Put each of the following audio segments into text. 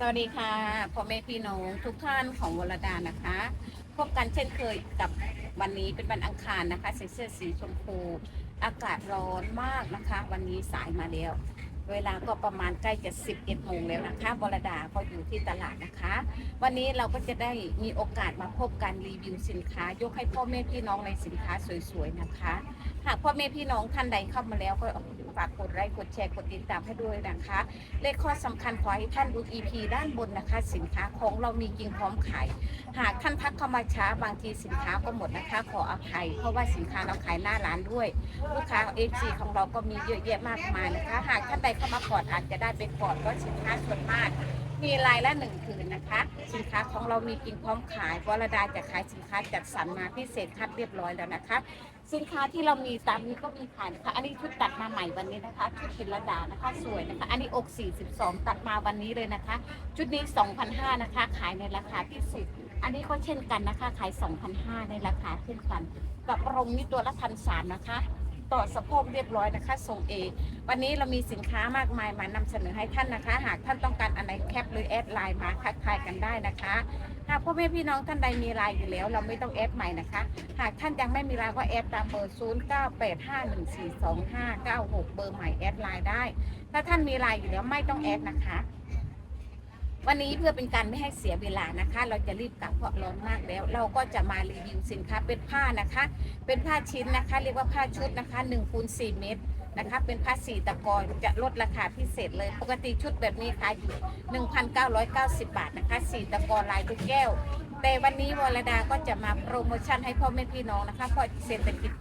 สวัสดีค่ะพ่อแม่พี่น้องทุกท่านของวรดานะคะ พบกันเช่นเคยกับวันนี้เป็นวันอังคารนะคะใส่เสื้อสีชมพู อากาศร้อนมากนะคะ วันนี้สายมาแล้ว เวลาก็ประมาณใกล้จะ 11โมงแล้วนะคะวรดาก็อยู่ที่ตลาดนะคะ วันนี้เราก็จะได้มีโอกาสมาพบกันรีวิวสินค้า ยกให้พ่อแม่พี่น้องในสินค้าสวยๆนะคะ หากพ่อแม่พี่น้องท่านใดเข้ามาแล้วก็ ฝากกดไลค์กดแชร์กดติดตามให้ด้วยนะคะเลขข้อสำคัญขอให้ท่านดู EP ด้านบนนะคะ สินค้าของเรามีจริงพร้อมขายหากท่านทักเข้ามาช้าบางทีสินค้าก็หมดนะคะ ขออภัย เพราะว่าสินค้าเราขายหน้าร้านด้วย ลูกค้า FC ของเราก็มีเยอะแยะมากมายนะคะ หากท่านใดเข้ามาก่อนอาจจะได้ไปก่อนเพราะสินค้าส่วนมาก มีรายละหนึ่งคืนนะคะ สินค้าของเรามีจริงพร้อมขายวรดาจะขายสินค้าจัดสรรมาพิเศษคัดเรียบร้อยแล้วนะคะ สินค้าที่เรามีตามนี้ก็มีขายนะคะ อันนี้ชุดตัดมาใหม่วันนี้นะคะชุดพิรดานะคะสวยนะคะ อันนี้อก 42 ตัดมาวันนี้เลยนะคะ ชุดนี้ 2,500นะคะ ขายในราคาพิเศษอันนี้ก็เช่นกันนะคะ ขาย 2,500ในราคาเช่นกันกับรงนี้ตัวละพันสามนะคะ ต่อสะโพกเรียบร้อยนะคะส่งเอวันนี้เรามีสินค้ามากมายมานำเสนอให้ท่านนะคะ หากท่านต้องการอันไหนแคปหรือแอดไลน์มาทักทายกันได้นะคะหากพ่อแม่พี่น้องท่านใดมีไลน์อยู่แล้ว เราไม่ต้องแอดใหม่นะคะ หากท่านยังไม่มีไลน์ก็แอดตามเบอร์ 0 9 8 5 1 4 2 5 9 6 เบอร์ใหม่แอดไลน์ได้ ถ้าท่านมีไลน์อยู่แล้วไม่ต้องแอดนะคะ วันนี้เพื่อเป็นการไม่ให้เสียเวลานะคะ เราจะรีบกลับเพราะร้อนมากแล้ว เราก็จะมารีวิวสินค้าเป็นผ้านะคะ เป็นผ้าชิ้นนะคะ เรียกว่าผ้าชุดนะคะ1คูณ4เมตรนะคะ เป็นผ้าสีตะกอนจะลดราคาพิเศษเลย ปกติชุดแบบนี้ขายอยู่1,990 บาทนะคะสีตะกอนลายลูกแก้ว แต่วันนี้วรดาก็จะมาโปรโมชั่นให้พ่อแม่พี่น้องนะคะเพราะเศรษฐกิจ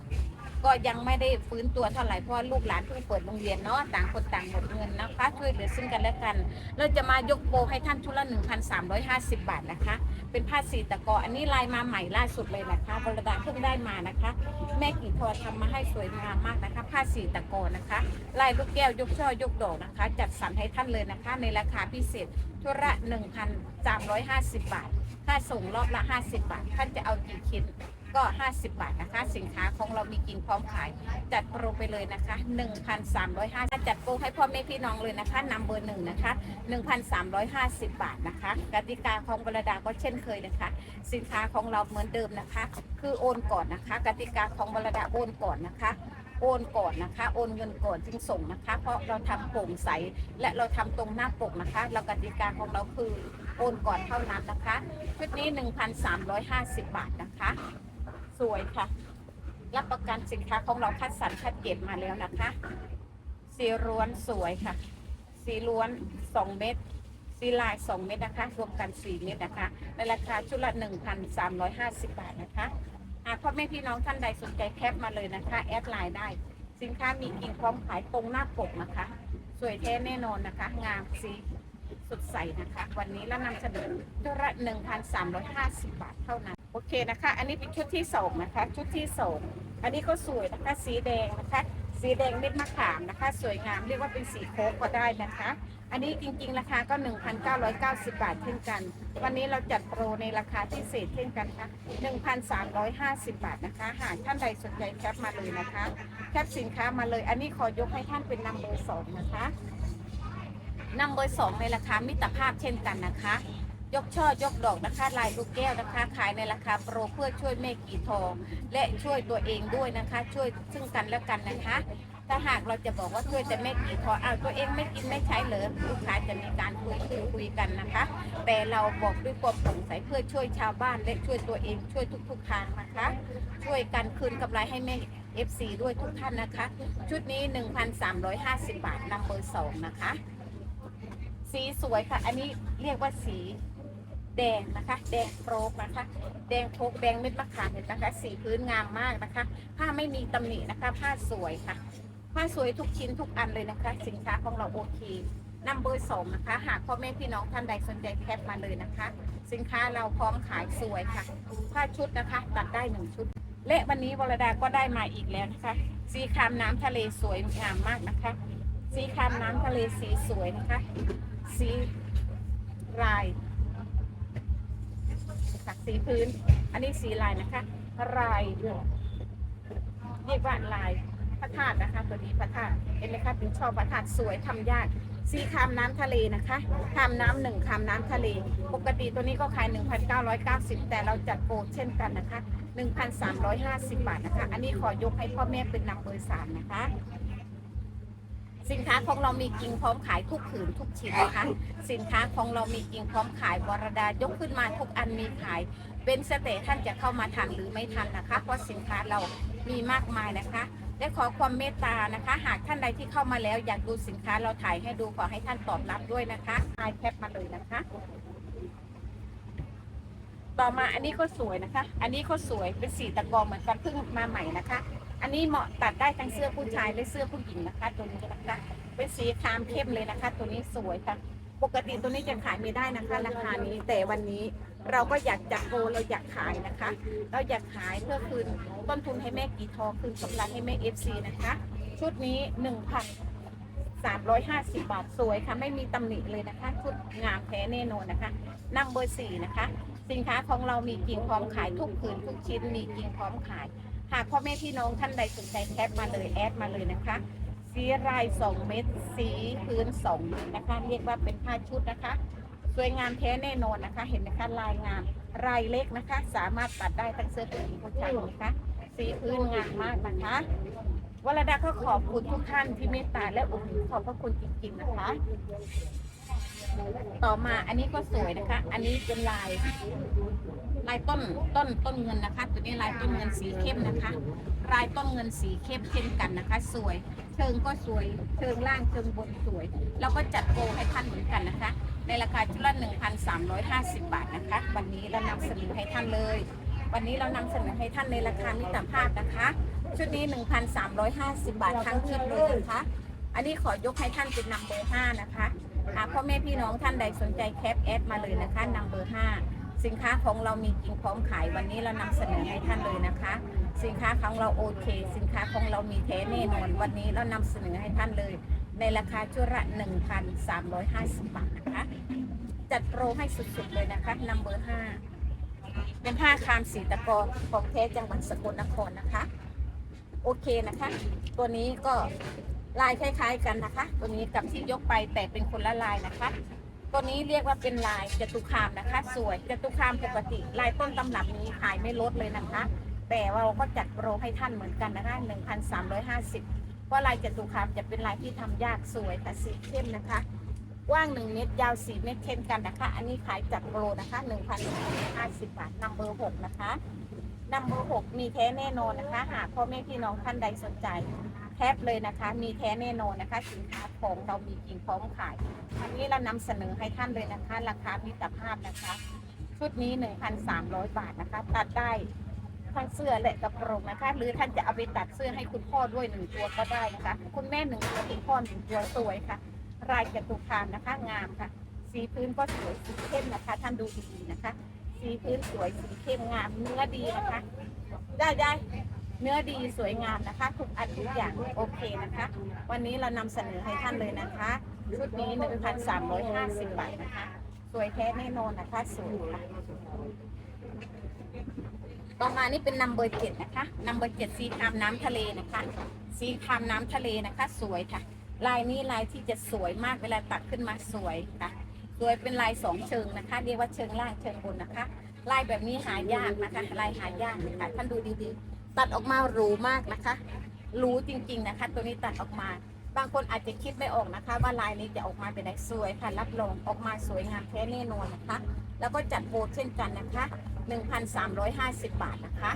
ก็ยังไม่ได้ฟื้นตัวเท่าไหร่เพราะลูกหลานเพิ่งเปิดโรงเรียนเนาะต่างคนต่างหมดเงินนะคะ วยเหลือซึ่งกันและกัน เราจะมายกโปรให้ท่านชุดละ 1,350 บาทนะคะ เป็นผ้าสีตะกออันนี้ลายมาใหม่ล่าสุดเลยนะคะวรดาเพิ่งได้มานะคะ แม่กิ่งทอทำมาให้สวยงามมากนะคะ ผ้าสีตะกอนะคะ ลายลูกแก้วยกช่อยกดอกนะคะ จัดสรรให้ท่านเลยนะคะ ในราคาพิเศษชุดละ 1,350 บาทถ้าส่งรอบละ 50 บาท ท่านจะเอากี่ชิ้น ก็ 50 บาทนะคะ สินค้าของเรามีกินพร้อมขาย จัดโปรไปเลยนะคะ 1,350จัดโปรให้พ่อแม่พี่น้องเลยนะคะนำเบอร์หนึ่งนะคะ 1,350 บาทนะคะ กติกาของบรดาก็เช่นเคยนะคะ สินค้าของเราเหมือนเดิมนะคะ คือโอนก่อนนะคะ กติกาของบรดาโอนก่อนนะคะโอนก่อนนะคะ โอนเงินก่อนจึงส่งนะคะ เพราะเราทำโปร่งใสและเราทำตรงหน้าปกนะคะ เรากติกาของเราคือโอนก่อนเท่านั้นนะคะชุดนี้ 1,350 บาทนะคะ สวยค่ะ รับประกันสินค้าของเราคัดสรรคัดเก็บมาแล้วนะคะ สีล้วนสวยค่ะ สีล้วน2เม็ดสีลาย2เม็ดนะคะ รวมกัน4เม็ดนะคะ ในราคาชุดละ1,350บาทนะคะหากพ่อแม่พี่น้องท่านใดสนใจแคปมาเลยนะคะ แอดไลน์ได้ สินค้ามีกิ่งพร้อมขายตรงหน้าปกนะคะ สวยแท้แน่นอนนะคะ งามสีสดใสนะคะ วันนี้เรานำเสนอชุดละ1,350บาทเท่านั้น โอเคนะคะ อันนี้เป็นชุดที่สองนะคะ ชุดที่สองอันนี้ก็สวยนะคะ สีแดงนะคะ สีแดงเม็ดมะขามนะคะ สวยงามเรียกว่าเป็นสีโค้กก็ได้นะคะ อันนี้จริงๆราคาก็ 1,990 บาทเช่นกัน วันนี้เราจัดโปรในราคาพิเศษเช่นกันค่ะ1,350 บาทนะคะ หากท่านใดสนใจแคปมาเลยนะคะ แคปสินค้ามาเลย อันนี้ขอยกให้ท่านเป็นนัมเบอร์สองนะคะนัมเบอร์สองในราคามิตรภาพเช่นกันนะคะ ยกช่อยกดอกนะคะลายลูกแก้วนะคะ ขายในราคาโปรเพื่อช่วยแม่กี่ทอง และช่วยตัวเองด้วยนะคะ ช่วยซึ่งกันและกันนะคะถ้าหากเราจะบอกว่าช่วยแต่แม่กี่ทองเอาตัวเองไม่กินไม่ใช้เหรอลูกค้าจะมีการคุยคุยคุยกันนะคะ แต่เราบอกด้วยความโปร่งใสเพื่อช่วยชาวบ้านและช่วยตัวเองช่วยทุกๆทางนะคะ ช่วยกันคืนกำไรให้แม่ FC ด้วยทุกท่านนะคะ ชุดนี้ 1,350 บาทนัมเบอร์สองนะคะ สีสวยค่ะ อันนี้เรียกว่าสี แดงนะคะ แดงโปรกนะคะ แดงโคกแดงเม็ดมะขามเห็นนะคะ สีพื้นงามมากนะคะ ผ้าไม่มีตำหนินะคะ ผ้าสวยค่ะ ผ้าสวยทุกชิ้นทุกอันเลยนะคะ สินค้าของเราโอเคนัมเบอร์สองนะคะ หากพ่อแม่พี่น้องท่านใดสนใจแคปมาเลยนะคะ สินค้าเราพร้อมขายสวยค่ะ ผ้าชุดนะคะ ตัดได้หนึ่งชุด และวันนี้วรดาก็ได้มาอีกแล้วนะคะ สีครามน้ำทะเลสวยงามมากนะคะ สีครามน้ำทะเลสีสวยนะคะ สีลาย ค่ะสีพื้น อันนี้สีลายนะคะลายเรียกว่าลายพระธาตุนะคะ ตัวนี้พระธาตุเห็นไหมคะเป็นช่อพระธาตุสวยทำยากสีคามน้ำทะเลนะคะคามน้ำหนึ่งคามน้ำทะเล ปกติตัวนี้ก็ขาย 1,990 แต่เราจัดโปรเช่นกันนะคะ 1,350 บาทนะคะ อันนี้ขอยกให้พ่อแม่เป็นนำเบอร์สามนะคะ สินค้าของเรามีกิ่งพร้อมขายทุกผืนทุกชิ้นนะคะ สินค้าของเรามีกิ่งพร้อมขายวรดายกขึ้นมาทุกอันมีขาย เป็นสเตทท่านจะเข้ามาทันหรือไม่ทันนะคะ เพราะสินค้าเรามีมากมายนะคะและขอความเมตตานะคะ หากท่านใดที่เข้ามาแล้วอยากดูสินค้าเราถ่ายให้ดูขอให้ท่านตอบรับด้วยนะคะถ่ายแคปมาเลยนะคะ ต่อมาอันนี้ก็สวยนะคะ อันนี้ก็สวยเป็นสีตะกอเหมือนกันเพิ่งมาใหม่นะคะ อันนี้เหมาะตัดได้ทั้งเสื้อผู้ชายและเสื้อผู้หญิงนะคะ ตัวนี้นะคะเป็นสีครามเข้มเลยนะคะ ตัวนี้สวยค่ะ ปกติตัวนี้จะขายไม่ได้นะคะราคานี้แต่วันนี้เราก็อยากจัดโปรเราอยากขายนะคะ เราอยากขายเพื่อคืนต้นทุนให้แม่กีทอคืนกำไรให้แม่เอฟซีนะคะ ชุดนี้หนึ่งพันสามร้อยห้าสิบบาทสวยค่ะ ไม่มีตำหนิเลยนะคะชุดงามแท้แน่นอนนะคะนำเบอร์สี่นะคะ สินค้าของเรามีกิ่งพร้อมขายทุกผืนทุกชิ้นมีกิ่งพร้อมขาย หากพ่อแม่พี่น้องท่านใดสนใจแคปมาเลยแอดมาเลยนะคะสีลาย2เม็ดสีพื้น2เม็ดนะคะ เรียกว่าเป็นผ้าชุดนะคะ สวยงามแท้แน่นอนนะคะ เห็นไหมคะลายงามลายเล็กนะคะ สามารถตัดได้ทั้งเสื้อผู้หญิงผู้ชายนะคะสีพื้นงามมากนะคะวรดาก็ขอบคุณทุกท่านที่เมตตาและอุดหนุนขอบพระคุณจริงๆนะคะ ต่อมาอันนี้ก็สวยนะคะ อันนี้เป็นลาย ลายต้นต้นต้นเงินนะคะ ตัวนี้ลายต้นเงินสีเข้มนะคะลายต้นเงินสีเข้มเช่นกันนะคะ สวย เชิงก็สวย เชิงล่างเชิงบนสวยแล้วก็จัดโปรให้ท่านเหมือนกันนะคะ ในราคาชุดละ1,350 บาทนะคะ วันนี้เรานำเสนอให้ท่านเลย วันนี้เรานำเสนอให้ท่านในราคามิตรภาพนะคะ ชุดนี้ 1,350 บาททั้งชุดเลยนะคะอันนี้ขอยกให้ท่านเป็นนัมเบอร์5นะคะหากพ่อแม่พี่น้องท่านใดสนใจแคปแอดมาเลยนะคะนัมเบอร์5 สินค้าของเรามีจริงพร้อมขายวันนี้เรานำเสนอให้ท่านเลยนะคะ สินค้าของเราโอเค สินค้าของเรามีแท้แน่นอนวันนี้เรานำเสนอให้ท่านเลย ในราคาชุดละ1,350 บาทนะคะ จัดโปรให้สุดๆเลยนะคะนัมเบอร์5เป็นผ้าคามสีตะกอนของแท้จังหวัดสกลนครนะคะ โอเคนะคะ ตัวนี้ก็ลายคล้าย ๆ กันนะคะ ตัวนี้กับที่ยกไปแต่เป็นคนละลายนะคะ ตัวนี้เรียกว่าเป็นลายจตุคามนะคะ สวยจตุคามปกติ ลายต้นตำรับนี้ขายไม่ลดเลยนะคะ แต่เราก็จัดโปรให้ท่านเหมือนกันนะคะ1,350เพราะลายจตุคามจะเป็นลายที่ทำยากสวยค่สีเข้มนะคะกว้าง 1 เมตร ยาว 4 เมตรเช่นกันนะคะ อันนี้ขายจัดโปรนะคะ1,150 บาทนัมเบอร์6นะคะนัมเบอร์6มีแท้แน่นอนนะคะ หากพ่อแม่พี่น้องท่านใดสนใจ แคปเลยนะคะ มีแท้แน่นอนนะคะ สินค้าของเรามีจริงพร้อมขาย อันนี้เรานำเสนอให้ท่านเลยนะคะ ราคามิตรภาพนะคะ ชุดนี้ 1,300 บาทนะคะ ตัดได้ทั้งเสื้อและกระโปรงนะคะ หรือท่านจะเอาไปตัดเสื้อให้คุณพ่อด้วยหนึ่งตัวก็ได้นะคะ คุณแม่หนึ่งตัวคุณพ่อหนึ่งตัวสวยค่ะ รายจตุคามนะคะงามค่ะ สีพื้นก็สวยสีเข้มนะคะ ท่านดูดีๆนะคะ สีพื้นสวยสีเข้มงามเนื้อดีนะคะ ได้ได้ เนื้อดีสวยงามนะคะทุกอันทุกอย่างโอเคนะคะ วันนี้เรานำเสนอให้ท่านเลยนะคะชุดนี้ 1,350 บาทนะคะ สวยแท้แน่นอนนะคะสวยค่ะต่อมานี่เป็นนัมเบอร์เจ็ดนะคะนัมเบอร์เจ็ดสีครามน้ำทะเลนะคะสีครามน้ำทะเลนะคะ สวยค่ะ ลายนี้ลายที่จะสวยมากเวลาตัดขึ้นมาสวยค่ะสวยเป็นลายสองเชิงนะคะเรียกว่าเชิงล่างเชิงบนนะคะ ลายแบบนี้หายากนะคะ ลายหายากนะคะท่านดูดีๆ ตัดออกมาหรูมากนะคะหรูจริง ๆนะคะ ตัวนี้ตัดออกมา บางคนอาจจะคิดไม่ออกนะคะ ว่าลายนี้จะออกมาเป็นไหนสวยค่ะรับรองออกมาสวยงามแท้แน่นอนนะคะ แล้วก็จัดโบเช่นกันนะคะ 1,350 บาทนะคะ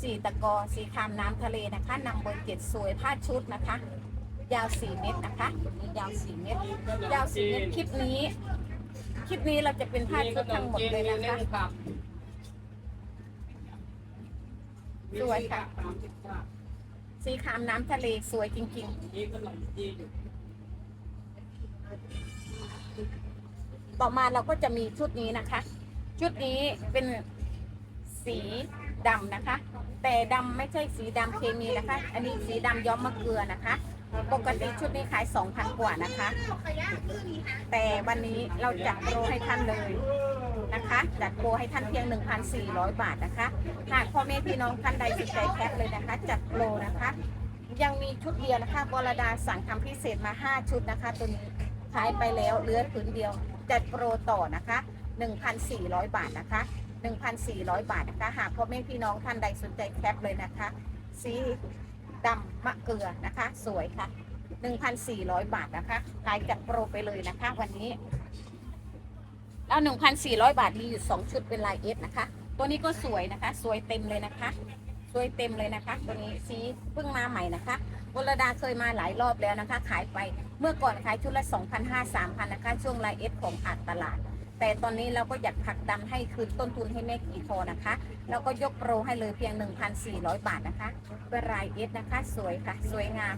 สีตะกอสีครามน้ำทะเลนะคะนำเบอร์เจ็ดสวยผ้าชุดนะคะ ยาว 4 เมตรนะคะนี้ยาว 4 เมตร ยาว 4 เมตรคลิปนี้ คลิปนี้เราจะเป็นผ้าชุดทั้งหมดเลยนะคะ สวยค่ะ สีครามน้ำทะเลสวยจริงๆ ต่อมาเราก็จะมีชุดนี้นะคะ ชุดนี้เป็นสีดำนะคะ แต่ดำไม่ใช่สีดำเคมีนะคะ อันนี้สีดำย้อมมะเกลือนะคะปกติชุดนี้ขาย 2,000 กว่านะคะ แต่วันนี้เราจัดโปรให้ท่านเลย นะคะ จัดโปรให้ท่านเพียง 1,400 บาทนะคะ หากพ่อแม่พี่น้องท่านใดสนใจแคปเลยนะคะ จัดโปรนะคะ ยังมีชุดเดียวนะคะบรดาสั่งทำพิเศษมา 5 ชุดนะคะ ตัวนี้ขายไปแล้วเหลือผืนเดียว จัดโปรต่อนะคะ 1,400 บาทนะคะ 1,400 บาทนะคะ หากพ่อแม่พี่น้องท่านใดสนใจแคปเลยนะคะ สีดำมะเกลือนะคะ สวยค่ะ 1,400 บาทนะคะขายจัดโปรไปเลยนะคะ วันนี้ แล้ว1,400 บาทมีอยู่2ชุดเป็นลายเอสนะคะ ตัวนี้ก็สวยนะคะ สวยเต็มเลยนะคะ สวยเต็มเลยนะคะ ตัวนี้สีเพิ่งมาใหม่นะคะวรดาเคยมาหลายรอบแล้วนะคะ ขายไปเมื่อก่อนขายชุดละ2,500 3,000นะคะ ช่วงลน์เอสของอาดตลาด แต่ตอนนี้เราก็อยากผลักดันให้คืนต้นทุนให้แม่กี่โทนะคะแล้วก็ยกโปรให้เลยเพียง 1,400 บาทนะคะเป็นรายเอสนะคะ สวยค่ะ สวยงาม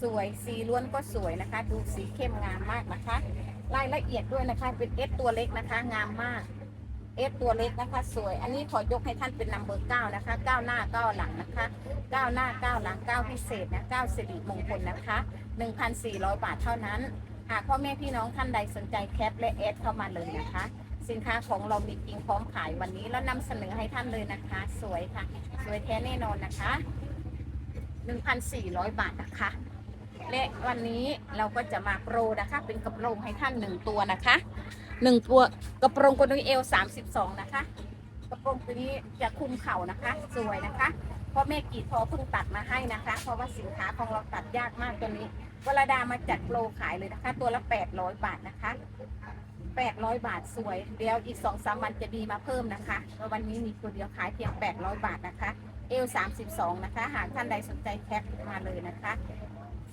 สวยสีล้วนก็สวยนะคะ ดูสีเข้มงามมากนะคะ รายละเอียดด้วยนะคะเป็นเอสตัวเล็กนะคะ งามมากเอสตัวเล็กนะคะ สวย อันนี้ขอยกให้ท่านเป็นนัมเบอร์เก้านะคะเก้าหน้าเก้าหลังนะคะเก้าหน้าเก้าหลังเก้าพิเศษนะเก้าสิริมงคลนะคะ1,400บาทเท่านั้น หากพ่อแม่พี่น้องท่านใดสนใจแคปและแอดเข้ามาเลยนะคะ สินค้าของเรามีจริงพร้อมขายวันนี้แล้วนำเสนอให้ท่านเลยนะคะ สวยค่ะ สวยแท้แน่นอนนะคะ1,400บาทนะคะ และวันนี้เราก็จะมาโปรนะคะ เป็นกระโปรงให้ท่านหนึ่งตัวนะคะหนึ่งตัวกระโปรงตัวนี้เอล32นะคะ กระโปรงตัวนี้จะคุมเข่านะคะ สวยนะคะเพราะแม่กีทอเพิ่งตัดมาให้นะคะ เพราะว่าสินค้าของเราตัดยากมากตัวนี้วลาดามาจัดโปรขายเลยนะคะ ตัวละ800บาทนะคะ800บาทสวย เดี๋ยวอีก2-3วันจะมีมาเพิ่มนะคะแล้ววันนี้มีตัวเดียวขายเพียง800บาทนะคะเอล32นะคะ หากท่านใดสนใจแคปมาเลยนะคะ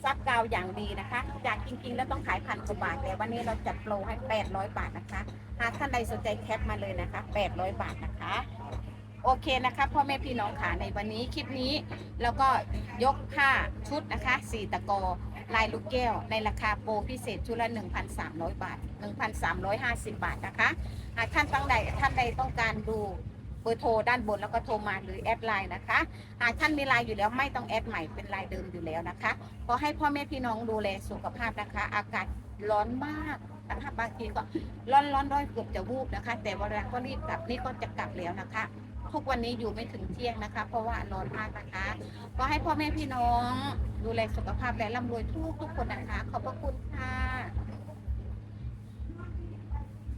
ซับกาวอย่างดีนะคะ จากจริงๆ แล้วต้องขายพันกว่าบาท แต่วันนี้เราจัดโปรให้ 800 บาทนะคะ หากท่านใดสนใจแคปมาเลยนะคะ 800 บาทนะคะ โอเคนะคะพ่อแม่พี่น้องค่ะในวันนี้คลิปนี้แล้วก็ยกผ้าชุดนะคะสีตะกอลายลูกแก้วในราคาโปรพิเศษชุดละ 1,300 บาท 1,350 บาทนะคะ หากท่านตั้งใดท่านใดต้องการดู เบอร์โทรด้านบนแล้วก็โทรมาหรือแอดไลน์นะคะ หากท่านมีไลน์อยู่แล้วไม่ต้องแอดใหม่เป็นไลน์เดิมอยู่แล้วนะคะขอให้พ่อแม่พี่น้องดูแลสุขภาพนะคะ อากาศร้อนมากนะคะบางทีก็ร้อนร้อนร้อนเกือบจะวูบนะคะ แต่เวลาก็รีบกลับนี่ก็จะกลับแล้วนะคะ ทุกวันนี้อยู่ไม่ถึงเที่ยงนะคะ เพราะว่าร้อนมากนะคะก็ให้พ่อแม่พี่น้อง ดูแลสุขภาพและร่ำรวยทุกทุกคนนะคะ ขอบพระคุณค่ะ